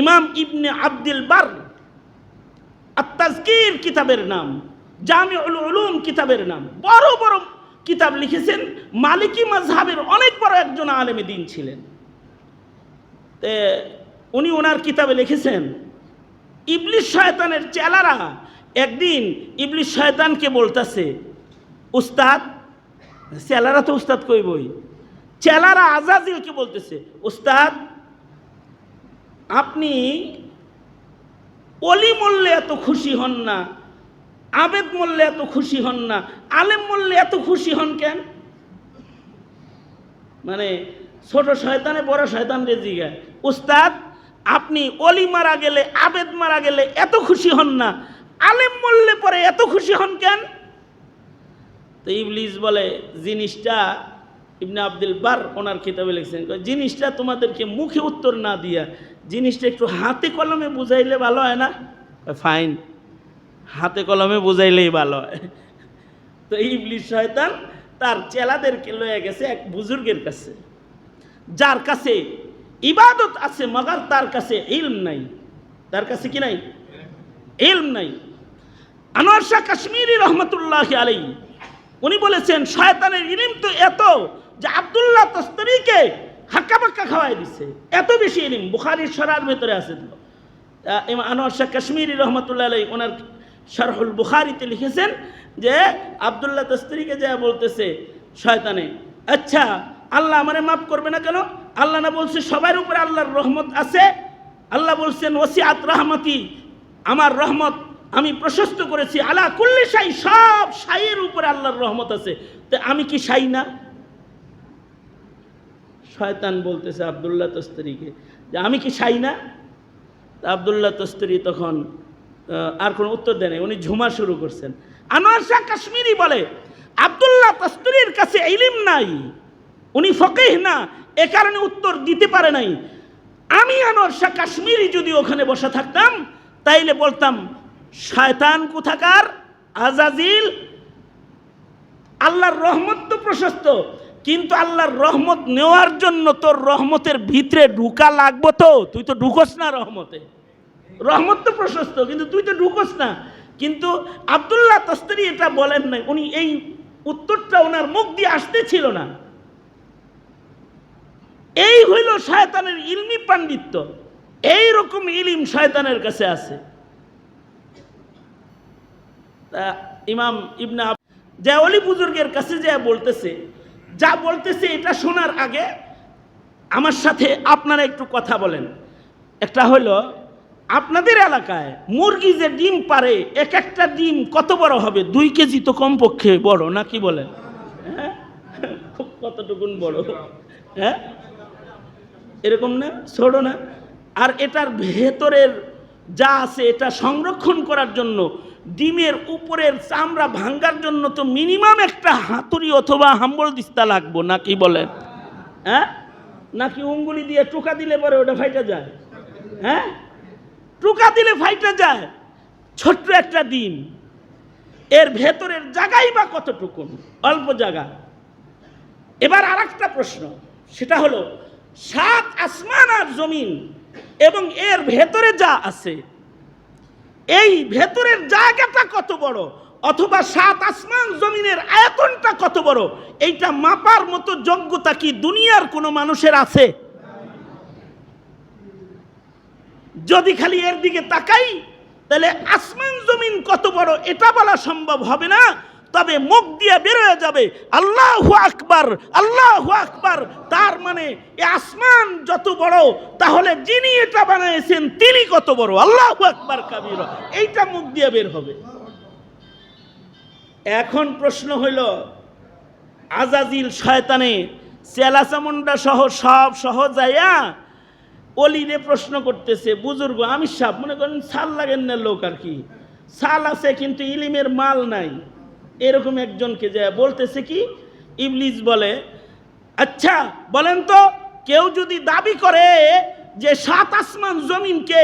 ইমাম ইবনে আব্দুল বার আত্মাজকির কিতাবের নাম, জামিউল উলুম কিতাবের নাম, বড় বড় কিতাব লিখেছেন। মালিকি মাজহাবের অনেক বড় একজন আলেমে দিন ছিলেন। উনি ওনার কিতাবে লিখেছেন ইবলিশ শয়তানের চেলারা একদিন ইবলিশ শয়তানকে বলতেছে, উস্তাদ, চেলারা তো উস্তাদ কইবই। চেলারা আজাজিলকে বলতেছে, উস্তাদ আপনি অলি মরলে এত খুশি হন না, আবেদ মরলে এত খুশি হন না, আলেম মল্লে এত খুশি হন কেন? মানে ছোট শয়তানে বড় শয়তান রে জিগায় উস্তাদ, আপনি অলি মারা গেলে, আবেদ মারা গেলে এত খুশি হন না, আলেম মরলে পরে এত খুশি হন কেন? তো ইবলিস বলে, জিনিসটা ইবনে আব্দুল বার ওনার কিতাবে লিখছেন জিনিসটা তোমাদেরকে মুখে উত্তর না দিয়া জিনিসটা একটু হাতে কলমে বুঝাইলে ভালো হয় না? ফাইন হাতে কলমে বুঝাইলেই ভালো হয়। তো ইবলিস শয়তান তার চেলাদেরকে লয়ে গেছে এক বুজুর্গের কাছে। যার কাছে ইবাদত আছে মগার তার কাছে ইলম নাই। তার কাছে কি নাই? ইলম নাই। আনোয়ার শাহ কাশ্মীরি রহমতুল্লাহ আলাই উনি বলেছেন শয়তানের ইলিম তো এত যে আব্দুল্লাহ তস্তরিকে হাক্কা পাক্কা খাওয়াই দিছে। এত বেশি ইলিম বুখারির সরার ভেতরে আছে আনোয়ার শাহ কাশ্মীরি রহমতুল্লাহ আলাই ওনার শারহুল বুখারিতে লিখেছেন যে, আব্দুল্লাহ তস্তরিকে যা বলতেছে, শয়তানে আচ্ছা আল্লাহ আমারে মাফ করবে না কেন? আল্লাহ না বলছে, সবার উপরে আল্লাহর রহমত আছে। আল্লাহ বলছেন ওসিয়াত রহমতি, আমার রহমত আমি প্রশস্ত করেছি। আলা কুল্লি সাই সব সাইয়ের উপরে আল্লাহর রহমত আছে। তো আমি কি সাই না? শয়তান বলতেছে আবদুল্লাহ তস্তরিকে যে আমি কি সাই না? আবদুল্লাহ তস্তরি তখন আর কোনো উত্তর দেয় নাই। উনি ঝুমা শুরু করছেন। আনোয়ার শাহ কাশ্মীরি বলে, আবদুল্লাহ তস্তরির কাছে ইলিম নাই। উনি ফকেহ না। এ কারণে উত্তর দিতে পারে নাই। আমি আনোয়ার শাহ কাশ্মীরি যদি ওখানে বসে থাকতাম, তাইলে বলতাম, শয়তান কোথাকার? আজাজিল? আল্লাহর রহমত তো প্রশস্ত। কিন্তু আল্লাহর রহমত নেওয়ার জন্য তোর রহমতের ভিতরে ঢুকা লাগবো তো? তুই তো ঢুকোস না রহমতে। রহমত তো প্রশস্ত, কিন্তু তুই তো ঢুকোস না। কিন্তু আবদুল্লাহ তস্তরি এটা বলেন নাই, উনি এই উত্তরটা ওনার মুখ দিয়ে আসতে ছিল না। এই হইল শয়তানের ইলমি পাণ্ডিত্য। এই রকম ইলিম শয়তানের কাছে আছে। ইমাম ইবনা যে অলি বুজুর্গের কাছে যা বলতেছে যা বলতেছে এটা শোনার আগে আমার সাথে আপনারা একটু কথা বলেন। একটা হলো, আপনাদের এলাকায় মুরগি যে ডিম পারে, এক একটা ডিম কত বড় হবে? দুই কেজি তো কমপক্ষে বড়, না কি বলেন? হ্যাঁ? কতটুকুন বড়? হ্যাঁ? এরকম না? ছোট না? আর এটার ভেতরের যা আছে, এটা সংরক্ষণ করার জন্য ডিমের উপরের চামড়া ভাঙ্গার জন্য তো মিনিমাম একটা হাতুড়ি অথবা হাম্বল দিস্তা লাগবো নাকি বলেন? হ্যাঁ? নাকি উঙ্গুলি দিয়ে টোকা দিলে পরে ওটা ফাইটা যায়? হ্যাঁ? টোকা দিলে ফাইটা যায়? ছোট্ট একটা ডিম। এর ভেতরের জায়গাই বা কতটুকু? অল্প জায়গা। এবার আর একটা প্রশ্ন, সেটা হলো, সাত আসমান আর জমিন এবং এর ভেতরে যা আছে এই ভেতরের জায়গাটা কত বড়? অথবা সাত আসমান জমিনের আয়তনটা কত বড়? এইটা মাপার মতো যোগ্যতা কি দুনিয়ার কোনো মানুষের আছে? যদি খালি এর দিকে তাকাই, তাহলে আসমান জমিন কত বড়? এটা বলা সম্ভব হবে না। তবে মুখ দিয়ে বেরোয় যাবে। আল্লাহ আকবার আল্লাহ আকবার। তার মানে আসমান যত বড়, তাহলে যিনি এটা বানিয়েছেন তিনি কত বড়। আল্লাহ আকবার কাবির। এইটা মুখ দিয়ে বের হবে। এখন প্রশ্ন হইল, আজাজিল শয়তানে চেলাচামুন্ডা সহ সব সহ যাইয়া অলিরে প্রশ্ন করতেছে, বুজুর্গ আমি সাপ মনে করেন সাল লাগেন না লোক আর কি। সাল আছে কিন্তু ইলিমের মাল নাই। এরকম একজনকে যে বলতেছে কি, ইবলিস বলে আচ্ছা বলেন তো, কেউ যদি দাবি করে যে সাত আসমান জমিনকে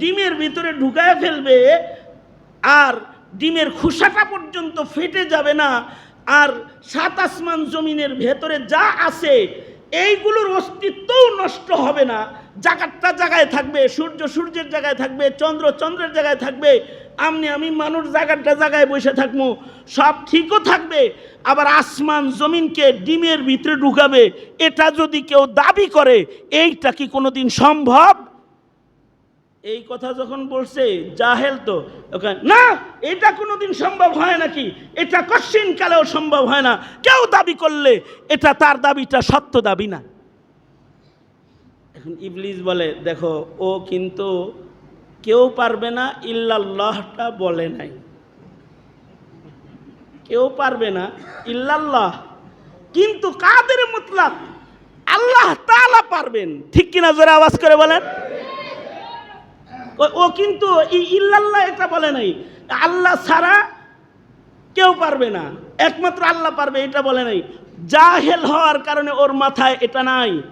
ডিমের ভিতরে ঢুকায় ফেলবে আর ডিমের খোসাটা পর্যন্ত ফেটে যাবে না, আর সাত আসমান জমিনের ভেতরে যা আছে, এইগুলোর অস্তিত্বও নষ্ট হবে না। জায়গাটা জায়গায় থাকবে, সূর্য সূর্যের জায়গায় থাকবে, চন্দ্র চন্দ্রের জায়গায় থাকবে আমনি আমি মানুষ জায়গাটা জায়গায় বসে থাকব সব ঠিকও থাকবে, আবার আসমান জমিনকে ডিমের ভিতরে ঢুকাবে। এটা যদি কেউ দাবি করে, এইটা কি কোনোদিন সম্ভব? এই কথা যখন বলছে, জাহেল তো না, এটা কোনোদিন সম্ভব হয় নাকি? এটা কশ্চিন কালেও সম্ভব হয় না। কেউ দাবি করলে, এটা তার দাবিটা সত্য দাবি না। এখন ইবলিস বলে, দেখো, ও কিন্তু কেউ পারবে না ইল্লাল্লাহটা বলে নাই। কেউ পারবে না ইল্লাল্লাহ। কিন্তু কাদের মুতলাক? আল্লাহ তালা পারবেন। ঠিক কিনা জোরে আওয়াজ করে বলেন? ও- কিন্তু ইল্লাল্লাহ এটা বলে নাই। আল্লাহ ছাড়া কেউ পারবে না। একমাত্র আল্লাহ পারবে, এটা বলে নাই। জাহেল হওয়ার কারণে ওর মাথায় এটা নাই।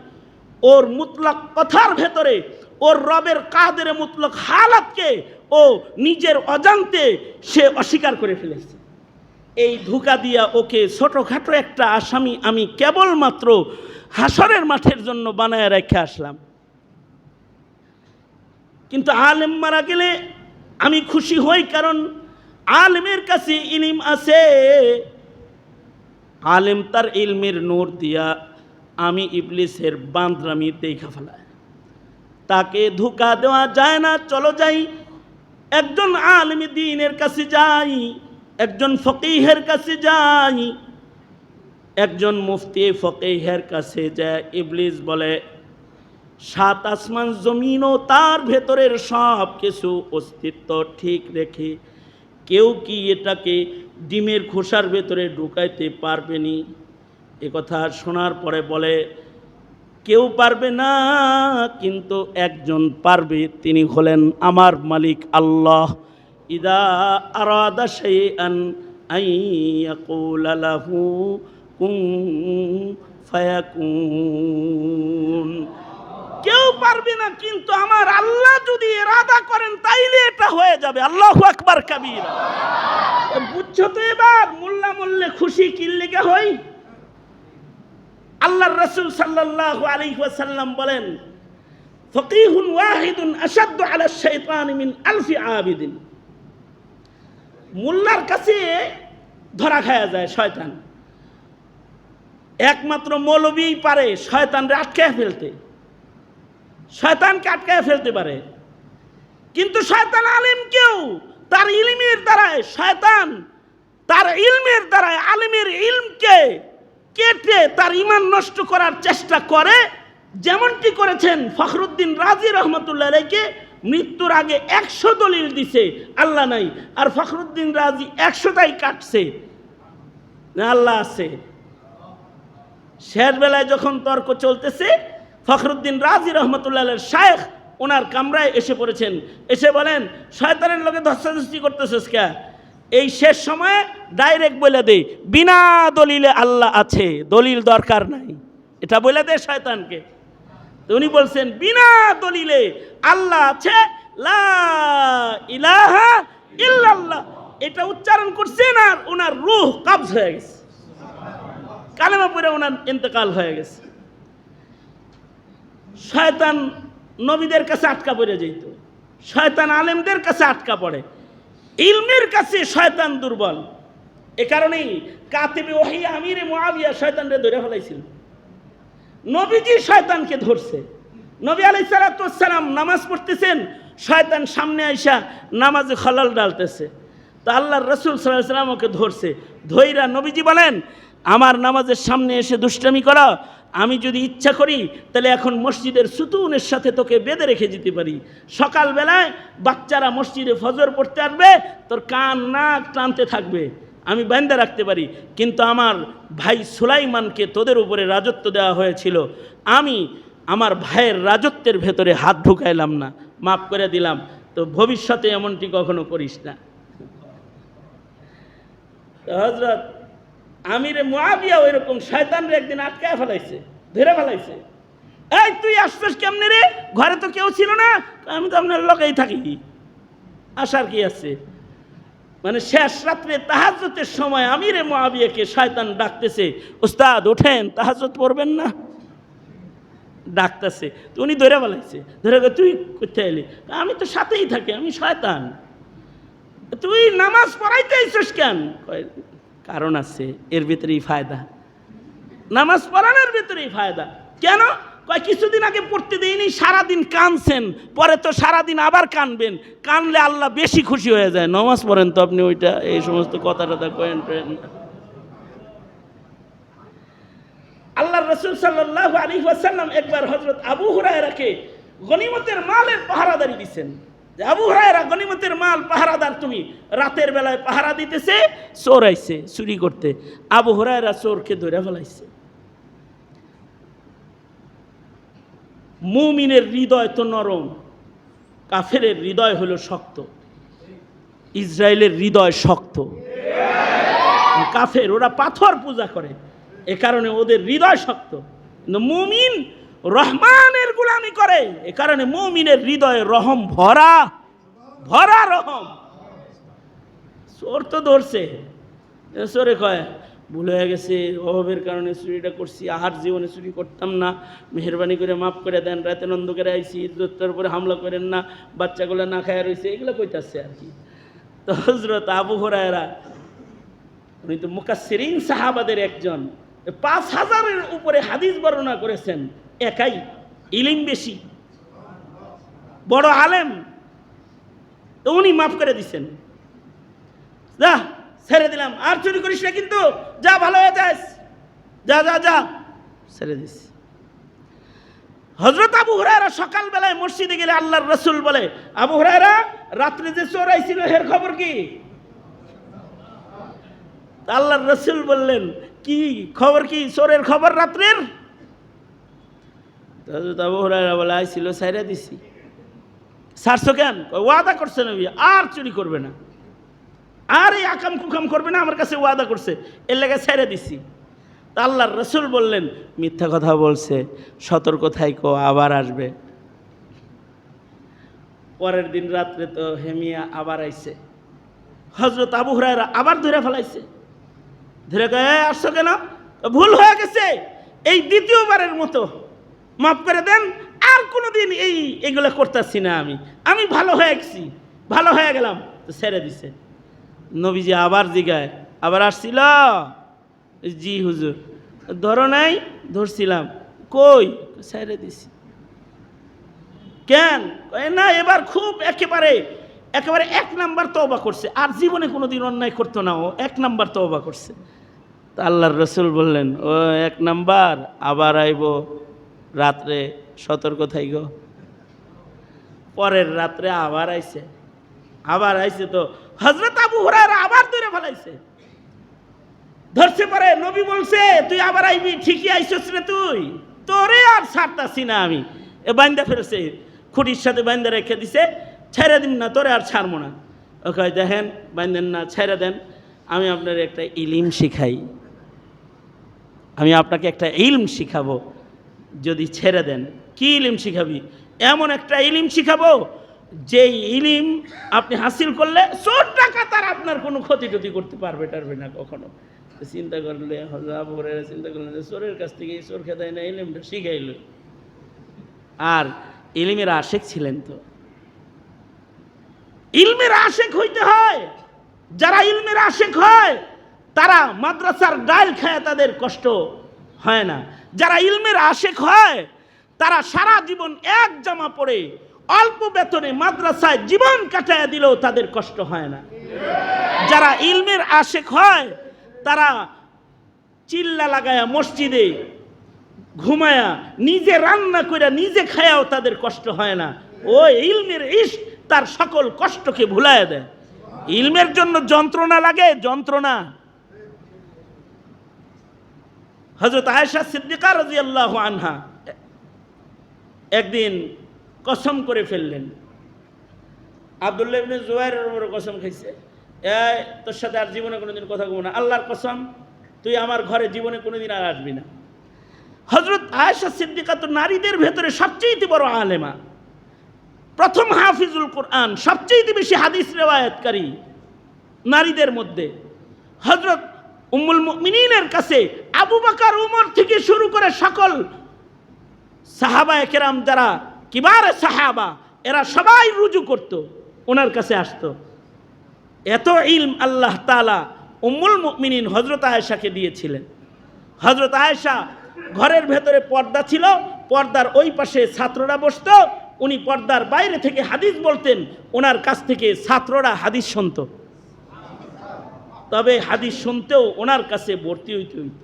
ওর মুতলক কথার ভেতরে ওর রবের কাদের মুতলক হালাতকে ও নিজের অজান্তে সে অস্বীকার করে ফেলেছে। এই ধোকা দিয়া ওকে ছোটোখাটো একটা আসামি আমি কেবলমাত্র হাসরের মাঠের জন্য বানায় রেখে আসলাম। কিন্তু আলেম মারা গেলে আমি খুশি হই কারণ আলেমের কাছে ইলিম আছে। আলেম তার ইলমের নূর দিয়া আমি ইবলিসের বান্দরামি দেখা ফেলায়। তাকে ধোকা দেওয়া যায় না, চলো যাই। একজন আলেম দিনের কাছে যাই, একজন ফকিহের কাছে যাই। একজন মুফতি ফকিহের কাছে যায়, ইবলিস বলে, সাত আসমান জমিন ও তার ভেতরের সব কিছু অস্তিত্ব ঠিক রেখে কেউ কি এটাকে ডিমের খোসার ভেতরে ঢুকাইতে পারবেনি এ কথা শোনার পরে বলে কেউ পারবে না, কিন্তু একজন পারবে। তিনি হলেন আমার মালিক আল্লাহ। ইদা আরাদা শাইআন আইয়াকুলা লাহু, কুন ফায়াকুন। কেউ পারবে না, কিন্তু আমার আল্লাহ যদি এরাদা করেন, তাইলে এটা হয়ে যাবে। আল্লাহ আকবার, কাবির। বুঝছ তো এবার? মোল্লা মোল্লে খুশি কিল্লিকে হই। আল্লাহর রসুল সাল্লাল্লাহু আলাইহি ওয়াসাল্লাম বলেন, ফকিহুন ওয়াহিদুন আশাদ্দু আলা শাইতান মিন আলফি আবিদিন। মোল্লার কাছে ধরা খায়া যায় শয়তান। একমাত্র মৌলবীই পারে শয়তানরে আটকায় ফেলতে। শয়তানকে আটকায় ফেলতে পারে। কিন্তু শয়তান আলিম কেউ? তার ইলমের দ্বারায় শয়তান, তার ইলমের দ্বারায় আলিমের ইলমকে কেটে তার ইমান নষ্ট করার চেষ্টা করে, যেমনটি করেছেন ফখরুদ্দিন রাজি রহমতুল্লাহ আলাইকে, মৃত্যুর আগে একশো দলিল দিছে, আল্লাহ নাই, আর ফখরুদ্দিন রাজি একশোটাই কাটছে। আল্লাহ আছে। শেষ বেলায় যখন তর্ক চলতেছে, ফখরুদ্দিন রাজি রহমতুল্লাহ শায়েখ, ওনার কামরায় এসে পড়েছেন। এসে বলেন, শয়তানের লোকে ধস্তাধস্তি করতেছিস কে? এই শেষ সময়ে ডাইরেক্ট বলে দেই, বিনা দলিলে আল্লাহ আছে, দলিল দরকার নাই। এটা বলে দে শয়তানকে। উনি বলছেন, বিনা দলিলে আল্লাহ আছে, লা ইলাহা ইল্লাল্লাহ। এটা উচ্চারণ করছেন আর ওনার রুহ কাবজ হয়ে গেছে। কালেমা পরে ওনার ইন্তেকাল হয়ে গেছে। শয়তান নবীদের কাছে আটকা পড়ে যেত শয়তান আলেমদের কাছে আটকা পড়ে। ইলমের কাছে শয়তান দুর্বল। এ কারণেই কাতিবে ওহি আমিরে মুআবিয়া শয়তানরে ধরে ফেলাইছিল। নবীজি শয়তানকে ধরছে। নবী আলাইহিস সালাম নামাজ পড়তেছেন, শয়তান সামনে আইসা নামাজে খলাল ডালতেছে। তো আল্লাহর রসুল সাল্লাহ সাল্লাম ওকে ধরছে। ধৈরা নবীজি বলেন, আমার নামাজের সামনে এসে দুষ্টামি করা আমি যদি ইচ্ছা করি, তাহলে এখন মসজিদের সুতুনের সাথে তোকে বেঁধে রেখে যেতে পারি। সকালবেলায় বাচ্চারা মসজিদে ফজর পড়তে আসবে, তোর কান নাক টানতে থাকবে। আমি বান্ধা রাখতে পারি। কিন্তু আমার ভাই সুলাইমানকে তোদের উপরে রাজত্ব দেওয়া হয়েছিল। আমি আমার ভাইয়ের রাজত্বের ভেতরে হাত ঢুকাইলাম না। মাফ করে দিলাম। তো ভবিষ্যতে এমনটি কখনো করিস না। হজরত আমিরে মুআবিয়া ওই রকম শয়তানরে একদিন আটকায় ফেলাইছে, ধরে ফেলাইছে। এই, তুই আসছিস কেমনে রে? ঘরে তো কেউ ছিল না, আমি তো আপনার লোকেই থাকি। আসার কি আছে? মানে শেষ রাত্রে তাহাজতের সময় আমিরে মুআবিয়াকে শয়তান ডাকতেছে উস্তাদ ওঠেন তাহাজত পড়বেন না? ডাকতেছে, তো উনি ধরে বলাইছে ধরে তুই কোথায় এলি? আমি তো সাথেই থাকি, আমি শয়তান। তুই নামাজ পড়াইতে আইসস কেন? কারণ আছে, এর ভিতরেই ফায়দা। নামাজ পড়ানোর ভিতরেই ফায়দা। কেন? কয়, কিছুদিন আগে পড়তে দিইনি, সারাদিন কানছেন, পরে তো সারাদিন আবার কানবেন। কানলে আল্লাহ বেশি খুশি হয়ে যায়। নামাজ পড়েন তো আপনি ওইটা, এই সমস্ত কথা টথা কয়েন টয়েন। আল্লাহ রসুল সাল্লাহ আলী ওয়াসাল্লাম একবার হজরত আবু হুরায় হুরায়রাকে গনিমতের মালের পাহারাদারি দিচ্ছেন যে আবু হুরায়রা গনিমতের মাল পাহারাদার তুমি, রাতের বেলায় পাহারা দিতেছে, চোর আইছে, চুরি করতে। আবু হুরায়রা চোরকে ধরে ফেলাইছে। মুমিনের হৃদয় তো নরম, কাফেরের হৃদয় হলো শক্ত, ইসরায়েলের হৃদয় শক্ত। কাফের, ওরা পাথর পূজা করে, এ কারণে ওদের হৃদয় শক্ত। মুমিন রহমানের গুলামি করে। এ কারণে মুমিনের হৃদয়ে রহম ভরা ভরা রহম। চোর তো ধরছে। চোরে কয়, ভুল হয়ে গেছে, অভাবের কারণে চুরিটা করছি আহার জীবনে চুরি করতাম না। মেহরবানি করে মাফ করে দেন রাতে নন্দ করে আইসি ইজ্জতটার উপরে হামলা করেন না, বাচ্চাগুলো না খায়া রয়েছে এগুলো কইতাছে আর কি। তো হজরত আবু হরায়রা, উনি তো মুকাসিরিন সাহাবাদের একজন, পাঁচ হাজারের উপরে হাদিস বর্ণনা করেছেন। একাই, ইলিম বেশি, বড় আলেম। উনি মাফ করে দিছেন। যা, ছেড়ে দিলাম। আর চুরি করিস না কিন্তু। যা, ভালো হয়ে যাস। যা যা যা, ছেড়ে দিস। হজরত আবু হুরায়রা সকালবেলায় মসজিদে গেলে আল্লাহর রসুল বলে, আবু হুরায়রা, রাত্রে যে চোর আইছিল হের খবর কি? আল্লাহর রসুল বললেন, কি খবর কি? চোরের খবর রাত্রের? হজরত আবু হুরায়রা বলে আইছিল সাইরা দিছি। সারছো কেন? ওয়াদা করছে নবী আর চুরি করবে না। আর এই আকাম কুকাম করবে না আমার কাছে ওয়াদা করছে। এর লেগে ছেড়ে দিছি। তা আল্লাহর রসুল বললেন মিথ্যা কথা বলছে সতর্ক থাইকো আবার আসবে। পরের দিন রাত্রে তো হেমিয়া আবার আইছে। হজরত আবু হুরায়রা আবার ধরে ফেলাইছে। ধরে "এই, আসছো কেন? ভুল হয়ে গেছে। এই দ্বিতীয়বারের মতো মাফ করে দেন, আর কোনোদিন এই এগুলো করতেছি না আমি। আমি ভালো হয়ে গেছি, ভালো হয়ে গেলাম, তো ছেড়ে দিছে। নবীজি আবার জিগায়, আবার আসছিল, জি হুজুর, ধরো নাই, ধরছিলাম, কই? ছেড়ে দিছি। কেন? না, এবার খুব একেবারে একেবারে এক নাম্বার তওবা করছে, আর জীবনে কোনোদিন অন্যায় করতো না ও, এক নাম্বার তওবা করছে। তা আল্লাহর রসুল বললেন, ও এক নাম্বার, আবার আইব। রাত্রে সতর্ক থাইগ। পরের রাত্রে আবার আইছে। আবার আইছে তো হজরত আবু হুরায়রা আবার ধরে ফেলাইছে। ধরছে পরে, নবী বলছে, তুই আবার আইবি? ঠিকই আইসস রে তুই। তোরে আর ছাড়তাছি না আমি। এ বান্দা ফেরছে খুঁটির সাথে বান্দা রেখে দিছে, ছেড়ে দিন না, তোরে আর ছাড়বো না। ওকে দেখেন বান্ধেন না, ছেড়ে দেন, আমি আপনার একটা ইলিম শিখাই। আমি আপনাকে একটা ইলম শিখাবো। যদি ছেড়ে দেন, কি ইলিম শিখাবি? এমন একটা ইলিম শিখাবো, যেই ইলিম আপনি হাসিল করলে চোর টাকা তার আপনার কোনো ক্ষতি টতি করতে পারবে টারবে না কখনো। চিন্তা করলে চিন্তা করলেন যে চোরের কাছ থেকে চোর খেদায় না, ইলিমটা শিখাইল। আর ইলিমের আশেক ছিলেন তো। ইলমের আশেক হইতে হয়, যারা ইলমের আশেক হয়, তারা মাদ্রাসার ডাল খায় তাদের কষ্ট হয় না। যারা ইলমের আশেক হয়, তারা সারা জীবন এক জামা পরে অল্প বেতনে মাদ্রাসায় জীবন কাটায় দিলেও তাদের কষ্ট হয় না। যারা ইলমের আশেক হয়, তারা চিল্লা লাগায়া মসজিদে ঘুমায়া, নিজে রান্না করে নিজে খায়াও তাদের কষ্ট হয় না। ও ইলমের ইস তার সকল কষ্টকে ভুলায় দেয়। ইলমের জন্য যন্ত্রণা লাগে, যন্ত্রণা হজরত আয়েশা সিদ্দিকা রাজিয়াল্লাহ আনহা একদিন কসম করে ফেললেন। আবদুল্লাহ ইবনে জুবাইরের উপরে কসম খাইছে। এই, তোর সাথে আর জীবনে কোনোদিন কথা বলব না। আল্লাহর কসম, তুই আমার ঘরে জীবনে কোনোদিন আর আসবি না। হজরত আয়েশা সিদ্দিকা তো নারীদের ভেতরে সবচেয়ে বড় আলেমা। প্রথম হাফিজুল কোরআন, সবচেয়ে বেশি হাদিস রেওয়ায়তকারী নারীদের মধ্যে। হজরত উম্মুল মিনীনের কাছে আবু বাকার, উমর থেকে শুরু করে সকল সাহাবা একেরাম যারা কিবার সাহাবা, এরা সবাই রুজু করত, ওনার কাছে আসতো। এত ইলম আল্লাহ তালা উম্মুল মুমিনিন হজরত আয়েশাকে দিয়েছিলেন। হজরত আয়েশা ঘরের ভেতরে পর্দা ছিল, পর্দার ওই পাশে ছাত্ররা বসত, উনি পর্দার বাইরে থেকে হাদিস বলতেন, ওনার কাছ থেকে ছাত্ররা হাদিস শুনতো। তবে হাদিস শুনতেও ওনার কাছে ভর্তি হইতে হইত।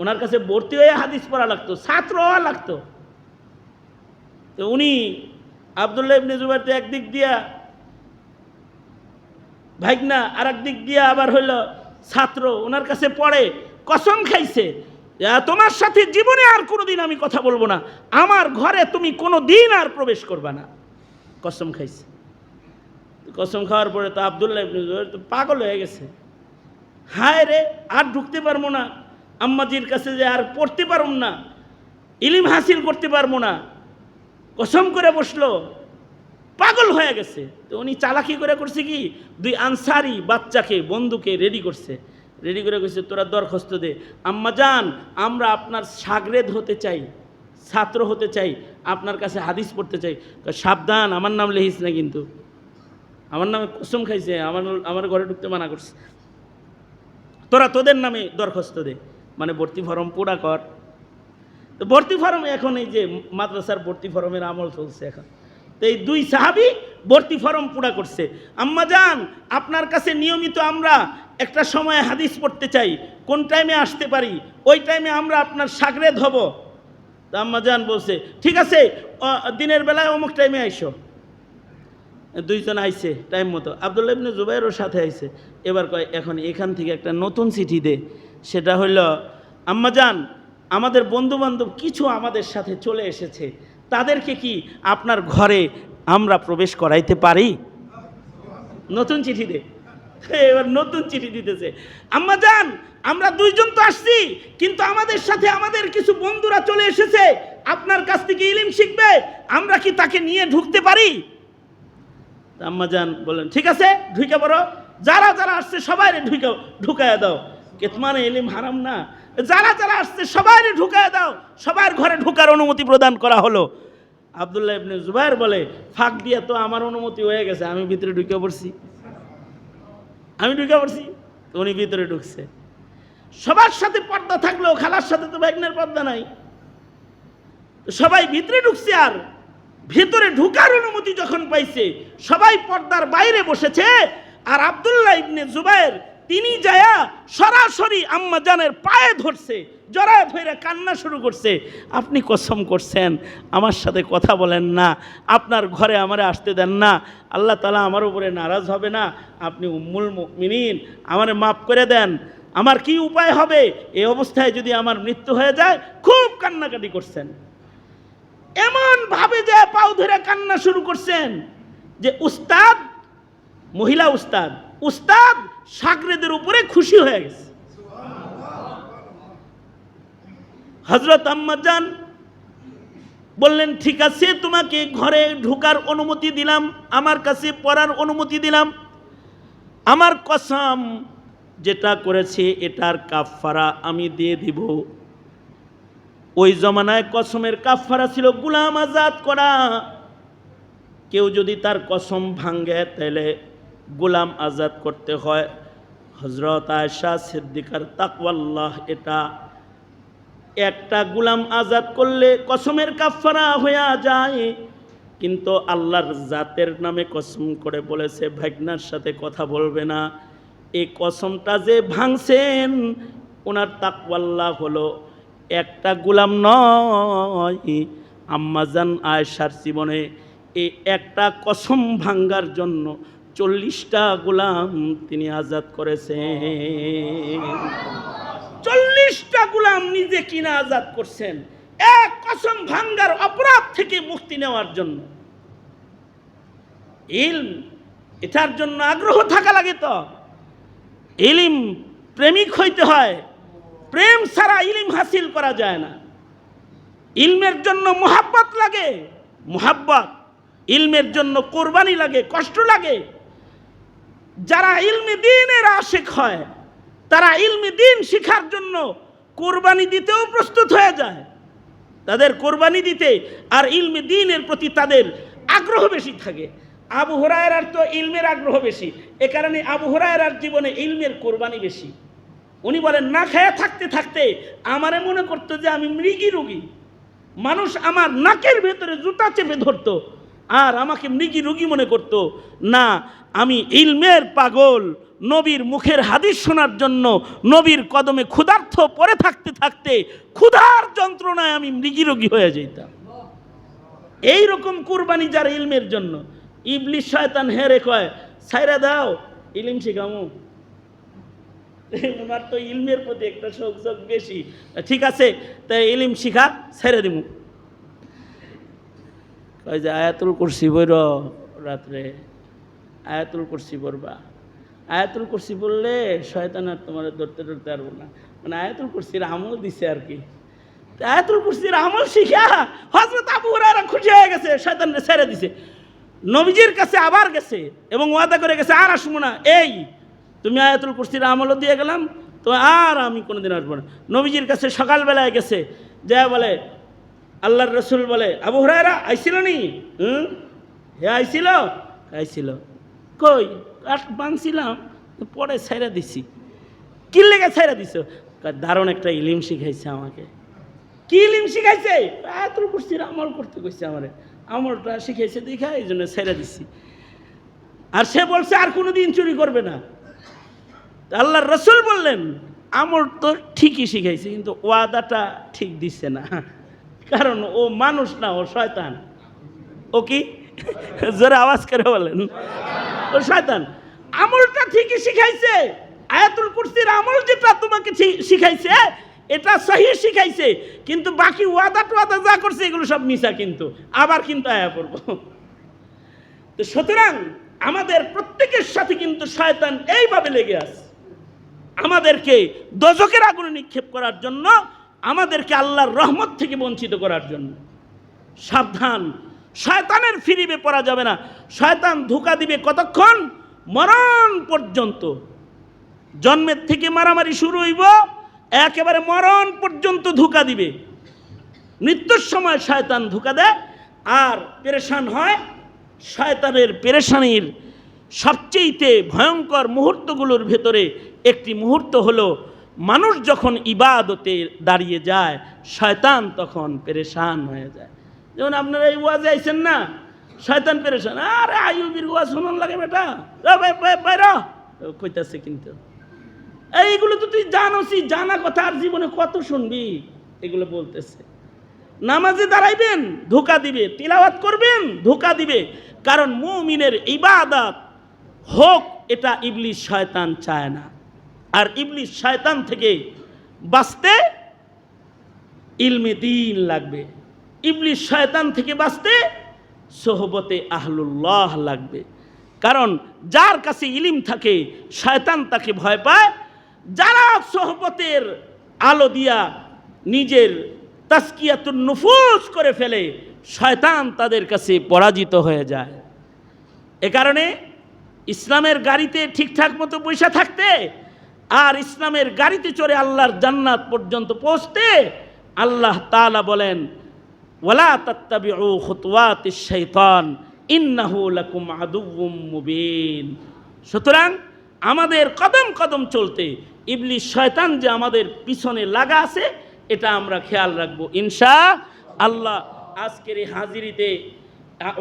ওনার কাছে ভর্তি হয়ে হাদিস পড়া লাগতো, ছাত্র হওয়া লাগতো। তো উনি আবদুল্লাহ ইবনে জুবাইর তো একদিক দিয়া ভাইগনা আর দিক দিয়ে আবার হইল ছাত্র, ওনার কাছে পড়ে, কসম খাইছে তোমার সাথে জীবনে আর কোনোদিন আমি কথা বলব না, আমার ঘরে তুমি কোনো দিন আর প্রবেশ করবা না। কসম খাইছে। কসম খাওয়ার পরে তো আবদুল্লাহ ইবনে জুবাইর তো পাগল হয়ে গেছে। হায় রে, আর ঢুকতে পারব না। আম্মাজির কাছে যে আর পড়তে পারব না, ইলিম হাসিল করতে পারব না। কসম করে বসল। পাগল হয়ে গেছে। তো উনি চালাকি করে করছে কি? দুই আনসারি বাচ্চাকে, বন্ধুকে রেডি করছে। রেডি করে কইছে, তোরা দরখাস্ত দে। আম্মা যান, আমরা আপনার সাগরেদ হতে চাই, ছাত্র হতে চাই, আপনার কাছে হাদিস পড়তে চাই। সাবধান, আমার নাম লেহিস না কিন্তু। আমার নামে কসম খাইছে, আমার আমার ঘরে ঢুকতে মানা করছে। তোরা তোদের নামে দরখাস্ত দে। মানে ভর্তি ফর্ম পুরা কর। তো ভর্তি ফর্ম এখন এই যে মাদ্রাসার ভর্তি ফর্মের আমল চলছে এখন। তো এই দুই সাহাবি ভর্তি ফর্ম পুরা করছে। আম্মা যান আপনার কাছে নিয়মিত আমরা একটা সময় হাদিস পড়তে চাই। কোন টাইমে আসতে পারি? ওই টাইমে আমরা আপনার সাগরেদ হব। তো আম্মা যান বলছে, ঠিক আছে দিনের বেলায় অমুক টাইমে আইসো। দুইজন আইছে, টাইম মতো। আবদুল্লাহ ইবনে জুবাইরও সাথে আইছে। এবার কয়, এখন এখান থেকে একটা নতুন চিঠি দে। সেটা হইল আম্মাজান আমাদের বন্ধু বান্ধব কিছু আমাদের সাথে চলে এসেছে। তাদেরকে কি আপনার ঘরে আমরা প্রবেশ করাইতে পারি? নতুন চিঠি দে। এবার নতুন চিঠি দিতেছে। আম্মা যান আমরা দুইজন তো আসছি, কিন্তু আমাদের সাথে আমাদের কিছু বন্ধুরা চলে এসেছে। আপনার কাছ থেকে ইলিম শিখবে, আমরা কি তাকে নিয়ে ঢুকতে পারি? তা আম্মাজান বললেন ঠিক আছে, ঢুকে পড়ো। যারা যারা আসছে, সবাই ঢুকে ঢুকায় দাও। কেতমানে এলিম হারাম না? যারা যারা আসছে, সবাই ঢুকায় দাও। সবার ঘরে ঢুকার অনুমতি প্রদান করা হলো। আবদুল্লাহ ইবনে জুবাইর বলে, ফাঁক দিয়ে তো আমার অনুমতি হয়ে গেছে, আমি ভিতরে ঢুকে পড়ছি। আমি ঢুকে পড়ছি উনি ভিতরে ঢুকছে। সবার সাথে পর্দা থাকলেও খালার সাথে তো ব্যাগনের পর্দা নাই। সবাই ভিতরে ঢুকছে আর ভেতরে ঢুকার অনুমতি যখন পাইছে, সবাই পর্দার বাইরে বসেছে, আর আব্দুল্লাহ ইবনে জুবাইর, তিনি যায়া সরাসরি আম্মা জানের পায়ে ধরছে, জড়ায় ধরে কান্না শুরু করছে, আপনি কসম করছেন, আমার সাথে কথা বলেন না, আপনার ঘরে আমারে আসতে দেন না, আল্লাহ তালা আমার উপরে নারাজ হবে না, আপনি উম্মুল মিনিন আমারে মাফ করে দেন, আমার কি উপায় হবে? এই অবস্থায় যদি আমার মৃত্যু হয়ে যায়, খুব কান্নাকাটি করছেন। এমন ভাবে যে পাও ধরে কান্না শুরু করছেন যে উস্তাদ, মহিলা উস্তাদ উস্তাদ সাগরেদের উপরে খুশি হয়ে গেছে। হজরত আম্মাজান বললেন, ঠিক আছে, তোমাকে ঘরে ঢোকার অনুমতি দিলাম, আমার কাছে পড়ার অনুমতি দিলাম। আমার কসম, যেটা করেছে এটার কাফারা আমি দিয়ে দিব। ওই জমানায় কসমের কাফারা ছিল, গুলাম আজাদ করা। কেউ যদি তার কসম ভাঙ্গে তাহলে গোলাম আজাদ করতে হয়। হজরত আয়সা সিদ্দিকার তাকওয়াল্লাহ, এটা একটা গুলাম আজাদ করলে কসমের কাফারা হইয়া যায়। কিন্তু আল্লাহর জাতের নামে কসম করে বলেছে, ভাগনার সাথে কথা বলবে না। এই কসমটা যে ভাঙছেন, ওনার তাকওয়াল্লাহ হলো একটা গুলাম নয়। আম্মাজান আয়েশার জীবনে এই একটা কসম ভাঙ্গার জন্য চল্লিশটা গোলাম তিনি আজাদ করেছেন। চল্লিশটা গুলাম নিজে কিনা আজাদ করছেন। এক কসম ভাঙ্গার অপরাধ থেকে মুক্তি নেওয়ার জন্য। ইলম, এটার জন্য আগ্রহ থাকা লাগে তো। ইলিম প্রেমিক হইতে হয় প্রেম ছাড়া ইলিম হাসিল করা যায় না। ইলমের জন্য মোহাব্বত লাগে, মোহাব্বত। ইলমের জন্য কোরবানি লাগে, কষ্ট লাগে। যারা ইলমি দিনের আশেক হয়, তারা ইলমি দিন শিখার জন্য কোরবানি দিতেও প্রস্তুত হয়ে যায়। তাদের কোরবানি দিতে আর ইলমে দিনের প্রতি তাদের আগ্রহ বেশি থাকে। আবু হরায়রার তো ইলমের আগ্রহ বেশি। এ কারণে আবু হরায়রার জীবনে ইলমের কোরবানি বেশি। উনি বলেন, না খেয়ে থাকতে থাকতে আমারে মনে করতো যে আমি মৃগী রোগী। মানুষ আমার নাকের ভেতরে জুতা চেপে ধরতো আর আমাকে মৃগী রোগী মনে করত। না, আমি ইলমের পাগল, নবীর মুখের হাদিস শোনার জন্য নবীর কদমে ক্ষুধার্থ পরে থাকতে থাকতে ক্ষুধার যন্ত্রণায় আমি মৃগী রোগী হয়ে যেতাম। এই রকম কুরবানি যার ইলমের জন্য। ইবলিশ শয়তান হেরে কয় সাইরা দাও, ইলিম শিখামু। ওনার তো ইলমের প্রতি একটা শোক শোক বেশি ঠিক আছে তাই ইলিম শিখা, ছেড়ে দিমু। কয় যে, আয়াতুল কুরসি বইর রাত্রে, আয়াতুল কুরসি পড়বা। আয়াতুল কুরসি বললে শয়তান আর তোমার ধরতে ধরতে পারব না। মানে আয়াতুল কুরসির আমল দিছে আর কি। আয়াতুল কুরসির আমল শিখা হজরত আবু হুরায়রা খুশি হয়ে গেছে, শয়তানরে ছেড়ে দিছে। নবীজির কাছে আবার গেছে এবং ওয়াদা করে গেছে, আর আসব না। এই তুমি আয়াতুল কুস্তির আমলও দিয়ে গেলাম, তো আর আমি কোনোদিন আসব না। নবীজির কাছে সকালবেলায় গেছে যা বলে, আল্লাহর রসুল বলে, আবু হরাইরা আইছিল নি? হুম? হে আইছিল? আইছিল। কই? কাঠ বানছিলাম পরে ছাইরা দিছি। কি লেগে ছাইরা দিছ? দারুণ একটা ইলিম শিখাইছে আমাকে। কি ইলিম শিখাইছে? আয়াতুল কুস্তির আমল করতে কইছে আমারে। আমলটা শিখাইছে, দেখা এই জন্য ছেড়ে দিছি। আর সে বলছে, আর কোনো দিন চুরি করবে না। তা আল্লাহর রসুল বললেন, আমল তো ঠিকই শিখাইছে, কিন্তু ওয়াদাটা ঠিক দিচ্ছে না। কারণ ও মানুষ না, ও শয়তান। ও কি? জোরে আওয়াজ করে বলেন। ও শয়তান। আমলটা ঠিকই শিখাইছে, আয়াতুল কুরসির আমল যেটা তোমাকে শিখাইছে, এটা সহি শিখাইছে, কিন্তু বাকি ওয়াদা টোয়াদা যা করছে, এগুলো সব মিশা কিন্তু। আবার কিন্তু আয়া পড়ব। তো সুতরাং আমাদের প্রত্যেকের সাথে কিন্তু শয়তান এইভাবে লেগে আছে। আমাদেরকে দজকের আগুনে নিক্ষেপ করার জন্য, আমাদেরকে আল্লাহর রহমত থেকে বঞ্চিত করার জন্য। সাবধান। শয়তানের ফিরিবে পড়া যাবে না। শয়তান ধোকা দিবে কতক্ষণ? মরণ পর্যন্ত। জন্মের থেকে মারামারি শুরু হইব, একেবারে মরণ পর্যন্ত ধোকা দিবে। মৃত্যুর সময় শয়তান ধোকা দেয়, আর পেরেশান হয় শয়তানের পেরেশানির সবচেয়েতে ভয়ঙ্কর মুহূর্তগুলোর ভেতরে একটি মুহূর্ত হলো, মানুষ যখন ইবাদতে দাঁড়িয়ে যায়, শয়তান তখন পেরেশান হয়ে যায়। যেমন আপনারা এই ওয়াজে আইছেন না? শয়তান পেরেশান। আরে আয়ুবির ওয়াজ শুনুন লাগে বেটা। কইতাছে কিন্তু। এইগুলো তো তুই জানোসই জানা কথা আর জীবনে কত শুনবি? এগুলো বলতেছে। নামাজে দাঁড়াইবেন, ধোকা দিবে। তিলাওয়াত করবেন, ধোকা দিবে। কারণ মুমিনের ইবাদাত হোক, এটা ইবলিশ শয়তান চায় না। আর ইবলিশ শয়তান থেকে বাঁচতে ইলমে দিন লাগবে। ইবলিশ শয়তান থেকে বাঁচতে সোহবতে আহলুল্লাহ লাগবে। কারণ যার কাছে ইলিম থাকে, শয়তান তাকে ভয় পায়। যারা সোহবতের আলো দিয়া নিজের তাস্কিয়াতুন নুফুস করে ফেলে, শয়তান তাদের কাছে পরাজিত হয়ে যায়। এ কারণে ইসলামের গাড়িতে ঠিকঠাক মতো পয়সা থাকতে আর ইসলামের গাড়িতে চড়ে আল্লাহর জান্নাত পর্যন্ত পৌঁছতে আল্লাহ তালা বলেন শাইতান, ইন্নাহু লাকুম আদুউম মুবিন। সুতরাং আমাদের কদম কদম চলতে ইবলিশ শয়তান যে আমাদের পিছনে লাগা আছে, এটা আমরা খেয়াল রাখব। ইনশা আল্লাহ আজকের এই হাজিরিতে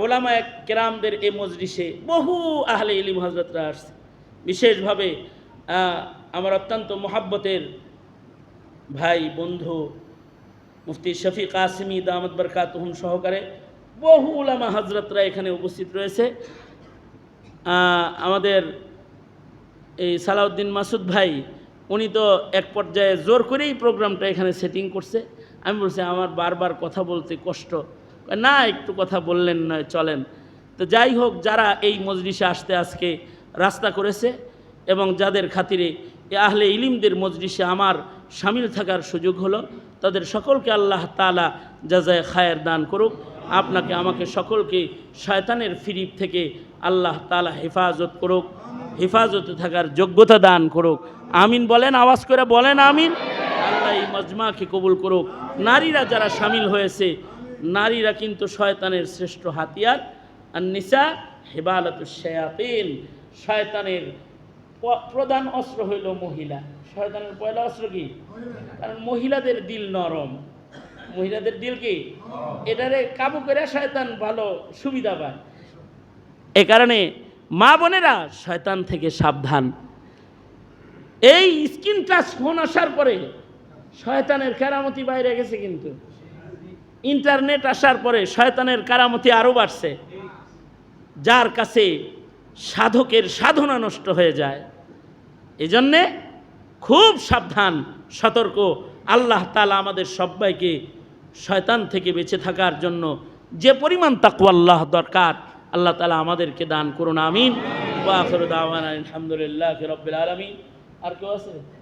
ওলামায়ে কেরামদের এই মজলিসে বহু আহলে ইলিম হজরতরা আসছে। বিশেষভাবে আমার অত্যন্ত মহাব্বতের ভাই, বন্ধু মুফতি শফিক কাসিমি দামদ বরকাতহুম সহকারে বহু উলামা হজরতরা এখানে উপস্থিত রয়েছে। আমাদের এই সালাউদ্দিন মাসুদ ভাই, উনি তো এক পর্যায়ে জোর করেই প্রোগ্রামটা এখানে সেটিং করছে। আমি বলছি, আমার বারবার কথা বলতে কষ্ট। না, একটু কথা বললেন, না, চলেন। তো যাই হোক, যারা এই মজলিসে আসতে আজকে রাস্তা করেছে এবং যাদের খাতিরে আহলে ইলিমদের মজলিসে আমার সামিল থাকার সুযোগ হলো, তাদের সকলকে আল্লাহ তালা যাজায় খায়ের দান করুক। আপনাকে, আমাকে সকলকে শয়তানের ফিরিপ থেকে আল্লাহ তালা হেফাজত করুক, হেফাজতে থাকার যোগ্যতা দান করুক। আমিন বলেন, আওয়াজ করে বলেন আমিন। আল্লাহ এই মজমাকে কবুল করুক। নারীরা যারা সামিল হয়েছে নারীরা কিন্তু শয়তানের শ্রেষ্ঠ হাতিয়ার। আর নিসা হেবালতুশায়াতিন শয়তানের প্রধান অস্ত্র হইল মহিলা। শয়তানের পয়লা অস্ত্র কি? কারণ মহিলাদের দিল নরম। মহিলাদের দিল কি? এটারে কাবু করে শয়তান ভালো সুবিধা পায়। এ কারণে মা বোনেরা শয়তান থেকে সাবধান। এই স্ক্রিন টাচ ফোন আসার পরে শয়তানের কারামতি বাইরে গেছে কিন্তু। ইন্টারনেট আসার পরে শয়তানের কারামতি আরও বাড়ছে। যার কাছে সাধকের সাধনা নষ্ট হয়ে যায়। এজন্যে খুব সাবধান, সতর্ক। আল্লাহ তালা আমাদের সবাইকে শয়তান থেকে বেঁচে থাকার জন্য যে পরিমাণ তাকুয়াল্লাহ দরকার, আল্লাহ তালা আমাদেরকে দান করুন, আমিন। আলহামদুলিল্লাহ রব্বিল আলমিন। আর কেউ আছে?